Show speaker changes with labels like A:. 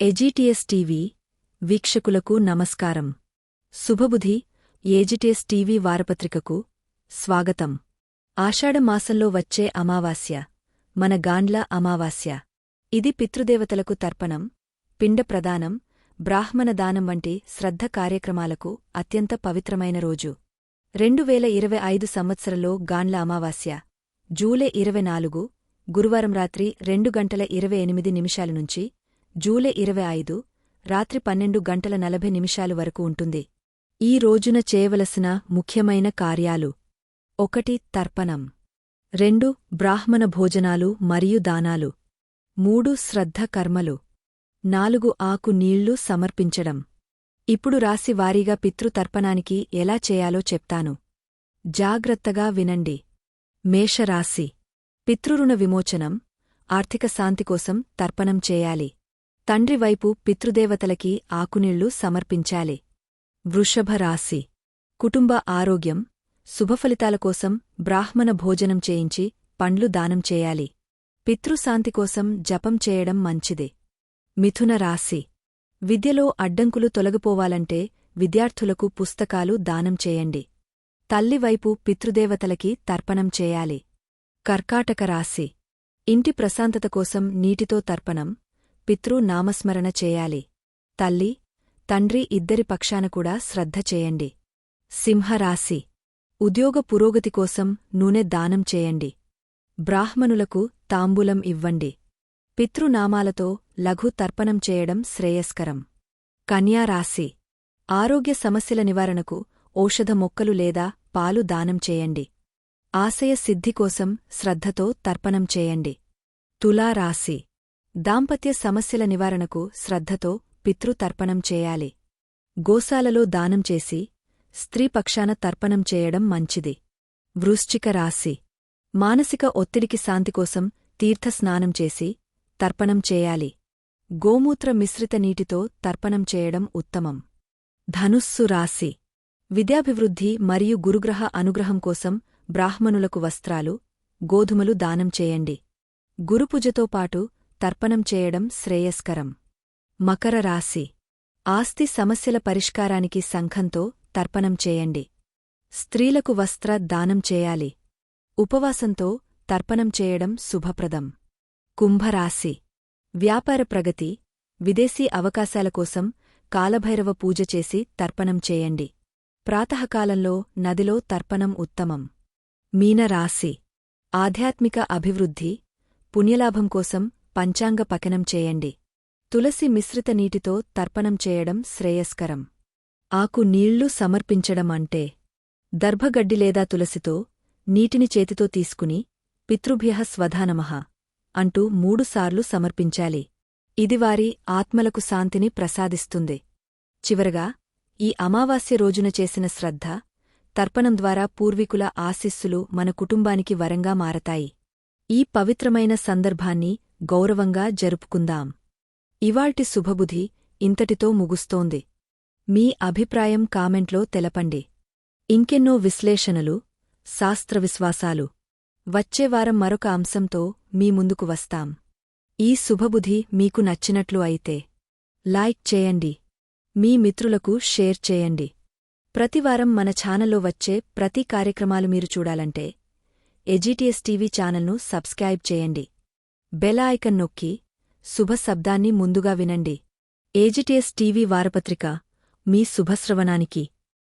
A: ఎజిటిఎస్ TV వీక్షకులకు నమస్కారం. శుభబుధి ఏజిటిఎస్ TV వారపత్రికకు స్వాగతం. ఆషాఢమాసంలో వచ్చే అమావాస్య మన గాండ్ల అమావాస్య. ఇది పితృదేవతలకు తర్పణం పిండ ప్రదానం బ్రాహ్మణ దానం వంటి శ్రద్ధ కార్యక్రమాలకు అత్యంత పవిత్రమైన రోజు. రెండు వేల ఇరవై ఐదు సంవత్సరంలో గాండ్ల అమావాస్య జూలై ఇరవై నాలుగు గురువారం రాత్రి రెండు గంటల ఇరవై ఎనిమిది నిమిషాల నుంచి జూలై ఇరవై ఐదు రాత్రి పన్నెండు గంటల నలభై నిమిషాలు వరకు ఉంటుంది. ఈ రోజున చేయవలసిన ముఖ్యమైన కార్యాలు. ఒకటి తర్పణం. రెండు బ్రాహ్మణ భోజనాలు మరియు దానాలు. మూడు శ్రద్ధ కర్మలు. నాలుగు ఆకు నీళ్ళు సమర్పించడం. ఇప్పుడు రాశి వారీగా పితృతర్పణానికి ఎలా చేయాలో చెప్తాను. జాగ్రత్తగా వినండి. మేషరాశి. పితృరుణ విమోచనం ఆర్థిక శాంతి కోసం తర్పణం చేయాలి. తండ్రివైపు పితృదేవతలకి ఆకునీళ్ళు సమర్పించాలి. వృషభ రాశి కుటుంబ ఆరోగ్యం శుభఫలితాల కోసం బ్రాహ్మణ భోజనం చేయించి పండ్లు దానం చేయాలి. పితృశాంతి కోసం జపం చేయడం మంచిది. మిథున రాశి. విద్యలో అడ్డంకులు తొలగిపోవాలంటే విద్యార్థులకు పుస్తకాలు దానం చేయండి. తల్లివైపు పితృదేవతలకి తర్పణం చేయాలి. కర్కాటక రాశి. ఇంటి ప్రశాంతత కోసం నీటితో తర్పణం పితృ నామస్మరణ చేయాలి. తల్లి తండ్రి ఇద్దరి పక్షాన కూడా శ్రద్ధ చేయండి. సింహరాశి ఉద్యోగ పురోగతి కోసం నూనె దానం చేయండి. బ్రాహ్మణులకు తాంబూలం ఇవ్వండి. పితృనామాలతో లఘు తర్పణం చేయడం శ్రేయస్కరం. కన్యారాశి ఆరోగ్య సమస్యల నివారణకు ఔషధ మొక్కలు లేదా పాలు దానం చేయండి. ఆశయ సిద్ధి కోసం శ్రద్ధతో తర్పణం చేయండి. తులారాశి దాంపత్య సమస్యల నివారణకు శ్రద్ధతో పితృతర్పణం చేయాలి. గోశాలలో దానం చేసి స్త్రీపక్షాన తర్పణం చేయడం మంచిది. వృశ్చిక రాశి. మానసిక ఒత్తిడికి శాంతికోసం తీర్థస్నానం చేసి తర్పణం చేయాలి. గోమూత్ర మిశ్రిత నీటితో తర్పణం చేయడం ఉత్తమం. ధనుస్సు రాశి. విద్యాభివృద్ధి మరియు గురుగ్రహ అనుగ్రహం కోసం బ్రాహ్మణులకు వస్త్రాలు గోధుమలు దానం చేయండి. గురుపూజతో పాటు తర్పణం చేయడం శ్రేయస్కరం. మకర రాశి. ఆస్తి సమస్యల పరిష్కారానికి సంఘంతో తర్పణం చేయండి. స్త్రీలకు వస్త్ర దానం చేయాలి. ఉపవాసంతో తర్పణం చేయడం శుభప్రదం. కుంభరాశి. వ్యాపార ప్రగతి. విదేశీ అవకాశాల కోసం కాలభైరవ పూజ చేసి తర్పణం చేయండి. ప్రాతకాలంలో నదిలో తర్పణం ఉత్తమం. మీనరాశి. ఆధ్యాత్మిక అభివృద్ధి. పుణ్యలాభం కోసం పంచాంగ పకనం చేయండి. తులసి మిశ్రిత నీటితో తర్పణం చేయడం శ్రేయస్కరం. ఆకు నీళ్ళు సమర్పించడం అంటే దర్భగడ్డి లేదా తులసితో నీటిని చేతితో తీసుకుని పితృభ్యః స్వధానమః అంటూ మూడుసార్లు సమర్పించాలి. ఇది వారి ఆత్మలకు శాంతిని ప్రసాదిస్తుంది. చివరగా ఈ అమావాస్య రోజున చేసిన శ్రద్ధ తర్పణం ద్వారా పూర్వీకుల ఆశీస్సులు మన కుటుంబానికి వరంగా మారతాయి. ఈ పవిత్రమైన సందర్భాన్ని గౌరవంగా జరుపుకుందాం. ఇవాల్టి శుభబుధి ఇంతటితో ముగుస్తోంది. మీ అభిప్రాయం కామెంట్లో తెలపండి. ఇంకెన్నో విశ్లేషణలు శాస్త్ర విశ్వాసాలు వచ్చేవారం మరొక అంశంతో మీ ముందుకు వస్తాం. ఈ శుభబుధి మీకు నచ్చినట్లు అయితే లైక్ చేయండి. మీ మిత్రులకు షేర్ చేయండి. ప్రతివారం మన ఛానల్లో వచ్చే ప్రతి కార్యక్రమాలు మీరు చూడాలంటే ఎజిటిఎస్ టీవీ ఛానల్ను సబ్స్క్రైబ్ చేయండి. బెలాయికన్ నొక్కి శుభ శబ్దాన్ని ముందుగా వినండి. ఏజిటిఎస్ టీవీ వారపత్రిక మీ శుభశ్రవణానికి